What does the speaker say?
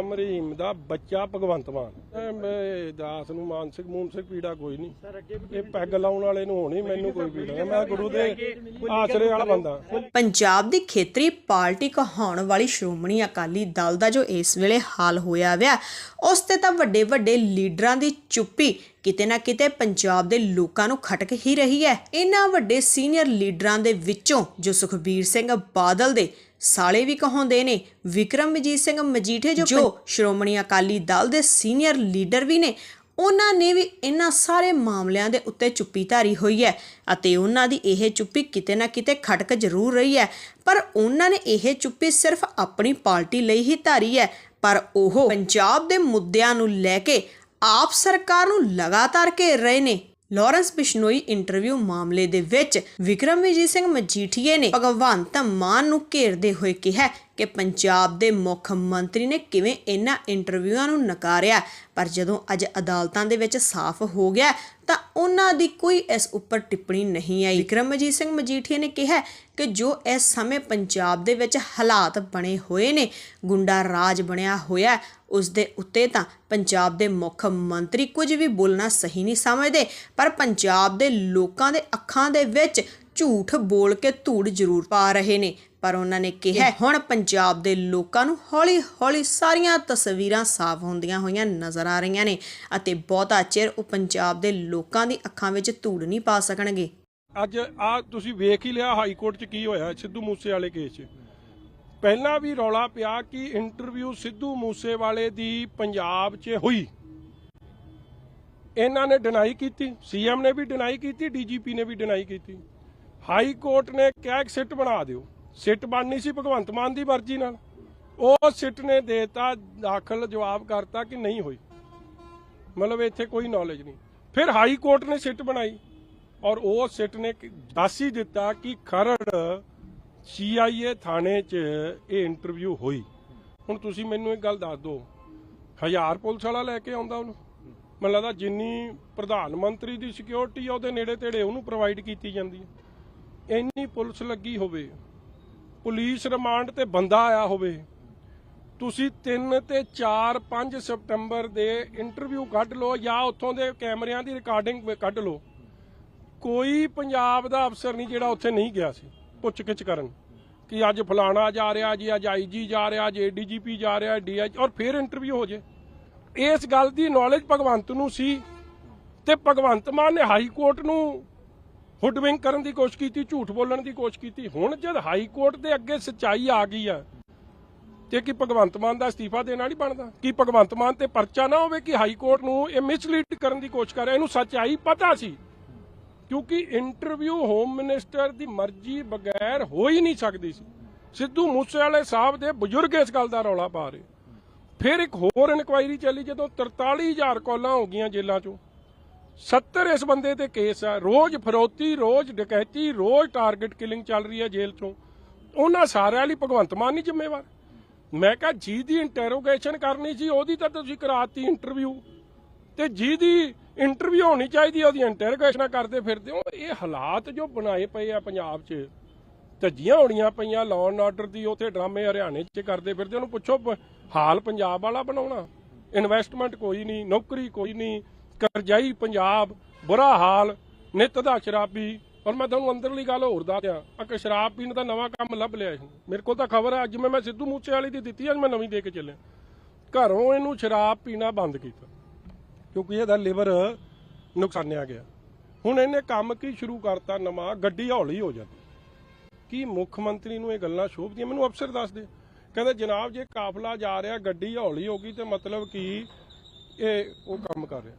ਅਮਰੀਮ ਦਾ ਬੱਚਾ ਭਗਵੰਤ ਮਾਨ। ਮੈਂ ਦਾਸ ਨੂੰ ਮਾਨਸਿਕ ਮੂਨਸਿਕ ਪੀੜਾ ਕੋਈ ਨਹੀਂ। ਇਹ ਪੈਗ ਲਾਉਣ ਵਾਲੇ ਨੂੰ ਹੋਣੀ ਮੈਨੂੰ ਕੋਈ ਪੀੜਾ ਨਹੀਂ। ਮੈਂ ਗੁਰੂ ਦੇ ਆਸਰੇ ਵਾਲਾ ਬੰਦਾ। ਪੰਜਾਬ ਦੀ ਖੇਤਰੀ ਪਾਰਟੀ ਕਹਾਉਣ ਵਾਲੀ ਸ਼੍ਰੋਮਣੀ ਅਕਾਲੀ ਦਲ ਦਾ ਜੋ ਇਸ ਵੇਲੇ ਹਾਲ ਹੋਇਆ ਵਿਆ ਉਸ ਤੇ ਤਾਂ ਵੱਡੇ ਵੱਡੇ ਲੀਡਰਾਂ ਦੀ ਚੁੱਪੀ ਕਿਤੇ ਨਾ ਕਿਤੇ ਪੰਜਾਬ ਦੇ ਲੋਕਾਂ ਨੂੰ ਖਟਕ ਹੀ ਰਹੀ ਹੈ। ਇਹਨਾਂ ਵੱਡੇ ਸੀਨੀਅਰ ਲੀਡਰਾਂ ਦੇ ਵਿੱਚੋਂ ਜੋ ਸੁਖਬੀਰ ਸਿੰਘ ਬਾਦਲ ਦੇ ਸਾਲੇ ਵੀ ਕਹਾਉਂਦੇ ਨੇ ਵਿਕਰਮਜੀਤ ਸਿੰਘ ਮਜੀਠੇ ਜੋ ਜੋ ਸ਼੍ਰੋਮਣੀ ਅਕਾਲੀ ਦਲ ਦੇ ਸੀਨੀਅਰ ਲੀਡਰ ਵੀ ਨੇ ਉਹਨਾਂ ਨੇ ਵੀ ਇਹਨਾਂ ਸਾਰੇ ਮਾਮਲਿਆਂ ਦੇ ਉੱਤੇ ਚੁੱਪੀ ਧਾਰੀ ਹੋਈ ਹੈ ਅਤੇ ਉਹਨਾਂ ਦੀ ਇਹ ਚੁੱਪੀ ਕਿਤੇ ਨਾ ਕਿਤੇ ਖਟਕ ਜ਼ਰੂਰ ਰਹੀ ਹੈ। ਪਰ ਉਹਨਾਂ ਨੇ ਇਹ ਚੁੱਪੀ ਸਿਰਫ ਆਪਣੀ ਪਾਰਟੀ ਲਈ ਹੀ ਧਾਰੀ ਹੈ ਪਰ ਉਹ ਪੰਜਾਬ ਦੇ ਮੁੱਦਿਆਂ ਨੂੰ ਲੈ ਕੇ ਆਪ ਸਰਕਾਰ ਨੂੰ ਲਗਾਤਾਰ ਘੇਰ ਰਹੇ ਨੇ। ਲਾਰੈਂਸ ਬਿਸ਼ਨੋਈ ਇੰਟਰਵਿਊ ਮਾਮਲੇ ਦੇ ਵਿੱਚ ਵਿਕਰਮਜੀਤ ਸਿੰਘ ਮਜੀਠੀਏ ਨੇ ਭਗਵੰਤ ਮਾਨ ਨੂੰ ਘੇਰਦੇ ਹੋਏ ਕਿਹਾ ਕਿ ਪੰਜਾਬ ਦੇ ਮੁੱਖ ਮੰਤਰੀ ਨੇ ਕਿਵੇਂ ਇਹਨਾਂ ਇੰਟਰਵਿਊਆਂ ਨੂੰ ਨਕਾਰਿਆ। ਪਰ ਜਦੋਂ ਅੱਜ ਅਦਾਲਤਾਂ ਦੇ ਵਿੱਚ ਸਾਫ਼ ਹੋ ਗਿਆ ਤਾਂ ਉਹਨਾਂ ਦੀ ਕੋਈ ਇਸ ਉੱਪਰ ਟਿੱਪਣੀ ਨਹੀਂ ਆਈ। ਵਿਕਰਮਜੀਤ ਸਿੰਘ ਮਜੀਠੀਆ ਨੇ ਕਿਹਾ ਕਿ ਜੋ ਇਸ ਸਮੇਂ ਪੰਜਾਬ ਦੇ ਵਿੱਚ ਹਾਲਾਤ ਬਣੇ ਹੋਏ ਨੇ ਗੁੰਡਾ ਰਾਜ ਬਣਿਆ ਹੋਇਆ ਹੈ, ਉਸ ਦੇ ਉੱਤੇ ਤਾਂ ਪੰਜਾਬ ਦੇ ਮੁੱਖ ਮੰਤਰੀ ਕੁਝ ਵੀ ਬੋਲਣਾ ਸਹੀ ਨਹੀਂ ਸਮਝਦੇ ਪਰ ਪੰਜਾਬ ਦੇ ਲੋਕਾਂ ਦੇ ਅੱਖਾਂ ਦੇ ਵਿੱਚ ਝੂਠ ਬੋਲ ਕੇ ਧੂੜ ਜ਼ਰੂਰ ਪਾ ਰਹੇ ਨੇ। ਪਰ ਉਹਨਾਂ ਨੇ ਕਿਹਾ ਹੁਣ ਪੰਜਾਬ ਦੇ ਲੋਕਾਂ ਨੂੰ ਹੌਲੀ-ਹੌਲੀ ਸਾਰੀਆਂ ਤਸਵੀਰਾਂ ਸਾਫ਼ ਹੁੰਦੀਆਂ ਹੋਈਆਂ ਨਜ਼ਰ ਆ ਰਹੀਆਂ ਨੇ ਅਤੇ ਬਹੁਤਾ ਚਿਰ ਉਹ ਪੰਜਾਬ ਦੇ ਲੋਕਾਂ ਦੀ ਅੱਖਾਂ ਵਿੱਚ ਧੂੜ ਨਹੀਂ ਪਾ ਸਕਣਗੇ। ਅੱਜ ਆ ਤੁਸੀਂ ਵੇਖ ਹੀ ਲਿਆ ਹਾਈ ਕੋਰਟ 'ਚ ਕੀ ਹੋਇਆ ਸਿੱਧੂ ਮੂਸੇ ਵਾਲੇ ਕੇਸ 'ਚ। ਪਹਿਲਾਂ ਵੀ ਰੌਲਾ ਪਿਆ ਕਿ ਇੰਟਰਵਿਊ ਸਿੱਧੂ ਮੂਸੇ ਵਾਲੇ ਦੀ ਪੰਜਾਬ 'ਚ ਹੋਈ। ਇਹਨਾਂ ਨੇ ਡਿਨਾਈ ਕੀਤੀ ਸੀਐਮ ਨੇ ਵੀ ਡਿਨਾਈ ਕੀਤੀ ਡੀਜੀਪੀ ਨੇ ਵੀ ਡਿਨਾਈ ਕੀਤੀ। ਹਾਈ ਕੋਰਟ ਨੇ ਕਿਹਾ ਕਿ ਸਿੱਟ ਬਣਾ ਦਿਓ। ਸਿੱਟ ਬਣਨੀ ਸੀ ਭਗਵੰਤ ਮਾਨ ਦੀ ਮਰਜ਼ੀ ਨਾਲ। ਉਹ ਸਿੱਟ ਨੇ ਦੇਤਾ, ਦਾਖਲ ਜਵਾਬ ਕਰਤਾ ਕਿ ਨਹੀਂ ਹੋਈ। ਮਤਲਬ ਇੱਥੇ ਕੋਈ ਨੌਲੇਜ ਨਹੀਂ। ਫਿਰ ਹਾਈ ਕੋਰਟ ਨੇ ਸਿੱਟ ਬਣਾਈ ਔਰ ਉਹ ਸਿੱਟ ਨੇ ਦੱਸ ਹੀ ਦਿੱਤਾ ਕਿ ਖਰੜ ਸੀਆਈਏ ਥਾਣੇ 'ਚ ਇਹ ਇੰਟਰਵਿਊ ਹੋਈ। ਹੁਣ ਤੁਸੀਂ ਮੈਨੂੰ ਇੱਕ ਗੱਲ ਦੱਸ ਦਿਓ, ਹਜ਼ਾਰ ਪੁਲਿਸ ਵਾਲਾ ਲੈ ਕੇ ਆਉਂਦਾ ਉਹਨੂੰ? ਮੈਨੂੰ ਲੱਗਦਾ ਜਿੰਨੀ ਪ੍ਰਧਾਨ ਮੰਤਰੀ ਦੀ ਸਿਕਿਉਰਿਟੀ ਆ, ਉਹਦੇ ਨੇੜੇ ਤੇੜੇ ਉਹਨੂੰ ਪ੍ਰੋਵਾਈਡ ਕੀਤੀ ਜਾਂਦੀ ਹੈ ਇੰਨੀ ਪੁਲਿਸ ਲੱਗੀ ਹੋਵੇ ਪੁਲਿਸ ਰਿਮਾਂਡ ਤੇ ਬੰਦਾ ਆਇਆ ਹੋਵੇ। ਤੁਸੀਂ 3 ਤੇ 4 5 ਸਤੰਬਰ ਦੇ ਇੰਟਰਵਿਊ ਕੱਢ ਲਓ ਜਾਂ ਉੱਥੋਂ ਦੇ ਕੈਮਰਿਆਂ ਦੀ ਰਿਕਾਰਡਿੰਗ ਕੱਢ ਲਓ। ਕੋਈ ਪੰਜਾਬ ਦਾ ਅਫਸਰ ਨਹੀਂ ਜਿਹੜਾ ਉੱਥੇ ਨਹੀਂ ਗਿਆ ਸੀ ਪੁੱਛ ਗਿੱਛ ਕਰਨ ਕਿ ਅੱਜ ਫਲਾਣਾ ਜਾ ਰਿਹਾ ਜੀ ਅੱਜ ਆਈਜੀ ਜਾ ਰਿਹਾ ਜੀ ਡੀਜੀਪੀ ਜਾ ਰਿਹਾ ਡੀਆਈਜੀ ਔਰ ਫਿਰ ਇੰਟਰਵਿਊ ਹੋ ਜੇ। ਇਸ ਗੱਲ ਦੀ ਨੌਲੇਜ ਭਗਵੰਤ ਨੂੰ ਸੀ ਤੇ ਭਗਵੰਤ ਮਾਨ ਨੇ ਹਾਈ ਕੋਰਟ ਨੂੰ ਹੁਡਵਿੰਗ ਕਰਨ ਦੀ ਕੋਸ਼ਿਸ਼ ਕੀਤੀ, ਝੂਠ ਬੋਲਣ ਦੀ ਕੋਸ਼ਿਸ਼ ਕੀਤੀ। ਹੁਣ ਜਦ ਹਾਈ ਕੋਰਟ ਦੇ ਅੱਗੇ ਸੱਚਾਈ ਆ ਗਈ ਆ, ਤੇ ਕੀ ਭਗਵੰਤ ਮਾਨ ਦਾ ਅਸਤੀਫਾ ਦੇਣਾ ਨਹੀਂ ਬਣਦਾ? ਕੀ ਭਗਵੰਤ ਮਾਨ ਤੇ ਪਰਚਾ ਨਾ ਹੋਵੇ ਕਿ ਹਾਈ ਕੋਰਟ ਨੂੰ ਇਹ ਮਿਸਲੀਡ ਕਰਨ ਦੀ ਕੋਸ਼ਿਸ਼ ਕਰ ਰਿਹਾ? ਇਹਨੂੰ ਸੱਚਾਈ ਪਤਾ ਸੀ। ਕਿਉਂਕਿ ਇੰਟਰਵਿਊ ਹੋਮ ਮਿਨਿਸਟਰ ਦੀ ਮਰਜ਼ੀ ਬਗੈਰ ਹੋ ਹੀ ਨਹੀਂ ਸਕਦੀ ਸੀ। ਸਿੱਧੂ ਮੂਸੇਵਾਲੇ ਸਾਹਿਬ ਦੇ ਬਜ਼ੁਰਗ ਇਸ ਗੱਲ ਦਾ ਰੌਲਾ ਪਾ ਰਹੇ। ਫਿਰ ਇੱਕ ਹੋਰ ਇਨਕੁਆਇਰੀ ਚੱਲੀ, ਜਦੋਂ 43000 ਕਾਲਾਂ ਹੋ ਗਈਆਂ ਜੇਲ੍ਹਾਂ 'ਚੋਂ। 70 ਇਸ ਬੰਦੇ ਤੇ ਕੇਸ ਆ। ਰੋਜ਼ ਫਰੋਤੀ, ਰੋਜ਼ ਡਕੈਤੀ, ਰੋਜ਼ ਟਾਰਗੇਟ ਕਿਲਿੰਗ ਚੱਲ ਰਹੀ ਹੈ ਜੇਲ੍ਹ 'ਚੋਂ। ਉਹਨਾਂ ਸਾਰਿਆਂ ਲਈ ਭਗਵੰਤ ਮਾਨ ਨਹੀਂ ਜ਼ਿੰਮੇਵਾਰ। ਮੈਂ ਕਿਹਾ ਜਿਹਦੀ ਇੰਟਰੋਗੇਸ਼ਨ ਕਰਨੀ ਸੀ, ਉਹਦੀ ਤਾਂ ਤੁਸੀਂ ਕਰਾਤੀ ਇੰਟਰਵਿਊ ਤੇ ਜਿਹਦੀ ਇੰਟਰਵਿਊ ਹੋਣੀ ਚਾਹੀਦੀ ਉਹਦੀ ਇੰਟਰੋਗੇਸ਼ਨ ਕਰਦੇ ਫਿਰਦੇ ਹੋ। ਇਹ ਹਾਲਾਤ ਜੋ ਬਣਾਏ ਪਏ ਆ ਪੰਜਾਬ 'ਚ, ਧੱਜੀਆਂ ਹੋਣੀਆਂ ਪਈਆਂ ਲਾਅ ਐਂਡ ਆਰਡਰ ਦੀ, ਉਥੇ ਡਰਾਮੇ ਹਰਿਆਣੇ 'ਚ ਕਰਦੇ ਫਿਰਦੇ ਉਹਨੂੰ ਪੁੱਛੋ ਹਾਲ ਪੰਜਾਬ ਵਾਲਾ ਬਣਾਉਣਾ। ਇਨਵੈਸਟਮੈਂਟ ਕੋਈ ਨਹੀਂ, ਨੌਕਰੀ ਕੋਈ ਨਹੀਂ। ਕਰਜ਼ਾਈ ਪੰਜਾਬ, ਬੁਰਾ ਹਾਲ, ਨਿੱਤ ਦਾ ਸ਼ਰਾਬੀ। ਔਰ ਮੈਂ ਤੁਹਾਨੂੰ ਅੰਦਰਲੀ ਗੱਲ ਹੋਰ ਦੱਸਿਆ ਆ ਸ਼ਰਾਬ ਪੀਣ ਦਾ ਨਵਾਂ ਕੰਮ ਲੱਭ ਲਿਆ ਇਹਨੇ ਮੇਰੇ ਕੋਲ ਤਾਂ ਖਬਰ ਹੈ, ਅੱਜ ਮੈਂ ਮੈਂ ਸਿੱਧੂ ਮੂਸੇ ਵਾਲੀ ਦੀ ਦਿੱਤੀ ਅੱਜ ਮੈਂ ਨਵੀਂ ਦੇ ਕੇ ਚੱਲਿਆ। ਘਰੋਂ ਇਹਨੂੰ ਸ਼ਰਾਬ ਪੀਣਾ ਬੰਦ ਕੀਤਾ। ਕਿਉਂਕਿ ਇਹਦਾ ਲਿਵਰ ਨੁਕਸਾਨਿਆ ਗਿਆ। ਹੁਣ ਇਹਨੇ ਕੰਮ ਕੀ ਸ਼ੁਰੂ ਕਰਤਾ ਨਵਾਂ? ਗੱਡੀ ਹੌਲੀ ਹੋ ਜਾਂਦੀ। ਕੀ ਮੁੱਖ ਮੰਤਰੀ ਨੂੰ ਇਹ ਗੱਲਾਂ ਸ਼ੋਭਦੀਆਂ? ਮੈਨੂੰ ਅਫਸਰ ਦੱਸ ਦੇ ਕਹਿੰਦੇ, ਜਨਾਬ, ਜੇ ਕਾਫਲਾ ਜਾ ਰਿਹਾ, ਗੱਡੀ ਹੌਲੀ ਹੋ ਗਈ ਤੇ ਮਤਲਬ ਕੀ ਇਹ ਉਹ ਕੰਮ ਕਰ ਰਿਹਾ?